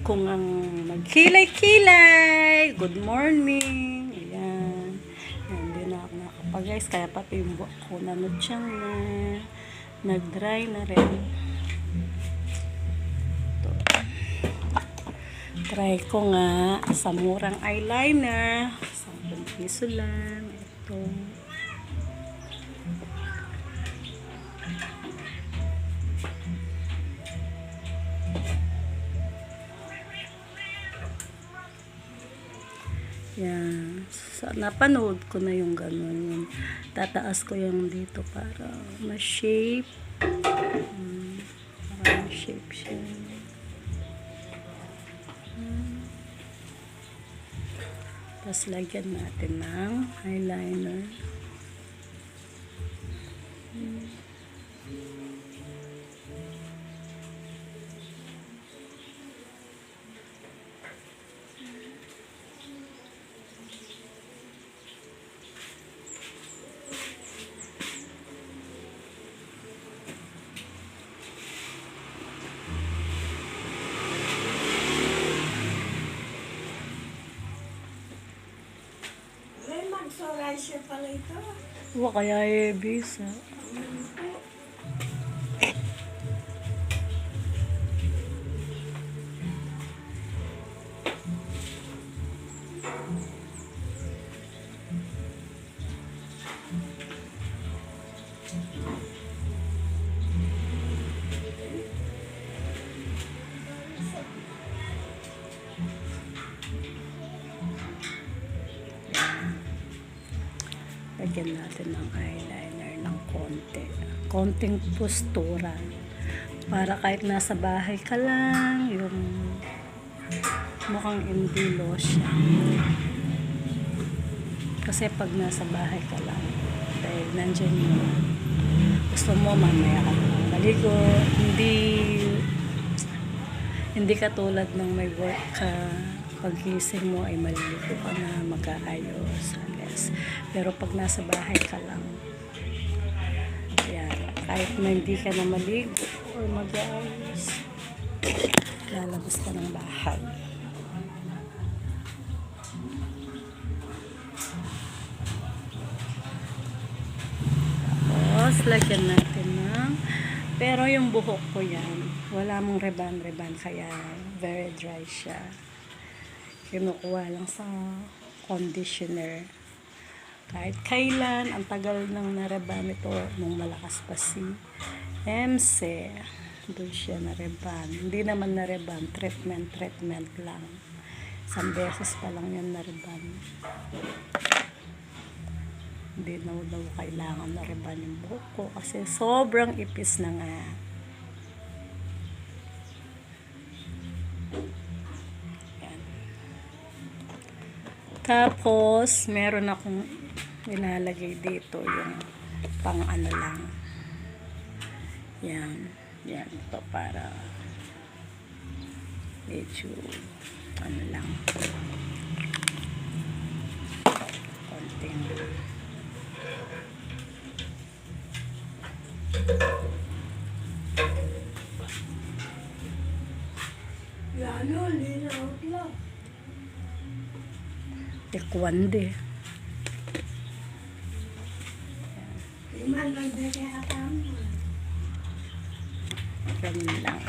Kung ang magkilay-kilay, good morning. Ayan. Ayan, na ako nakapag guys. Kaya pati yung buhok ko nanudyang na. Nag-dry na rin. Ito. Try ko nga sa murang eyeliner. 10 piso lang. Ito. Yan. Sa, napanood ko na yung ganun. Yung, tataas ko yung dito para ma-shape. Hmm, para ma-shape siya. Hmm. Tapos lagyan natin ng eyeliner. May mag-sorisya pala ito. Wa kaya eh, bisa. Lagyan natin ng eyeliner ng konti. Konting postura. Para kahit nasa bahay ka lang, yung mukhang hindi lotion. Kasi pag nasa bahay ka lang, dahil nandyan yung gusto mo mamaya ka na maligo, hindi hindi ka tulad ng may work ka pagising mo ay maliligo ka na mag-aayos unless. pero pag nasa bahay ka lang yan, kahit na hindi ka na maligo or mag-aayos lalabas ka ng bahay. Tapos lagyan natin ng pero yung buhok ko yan wala mong reban-reban kaya very dry siya. Kinukuha lang sa conditioner kahit kailan ang tagal nang nareban ito nung malakas pa si MC doon siya nareban. Hindi naman nareban treatment treatment lang. Isang beses pa lang yan nareban. Hindi na daw kailangan nareban yung buhok ko kasi sobrang ipis na nga. Tapos, meron akong ilalagay dito yung pang ano lang. Yan. Yan. Ito para medyo ano lang. Konting Lalo, linaw lang. tekwande. Di man nagbigay ako mo. Ganun lang.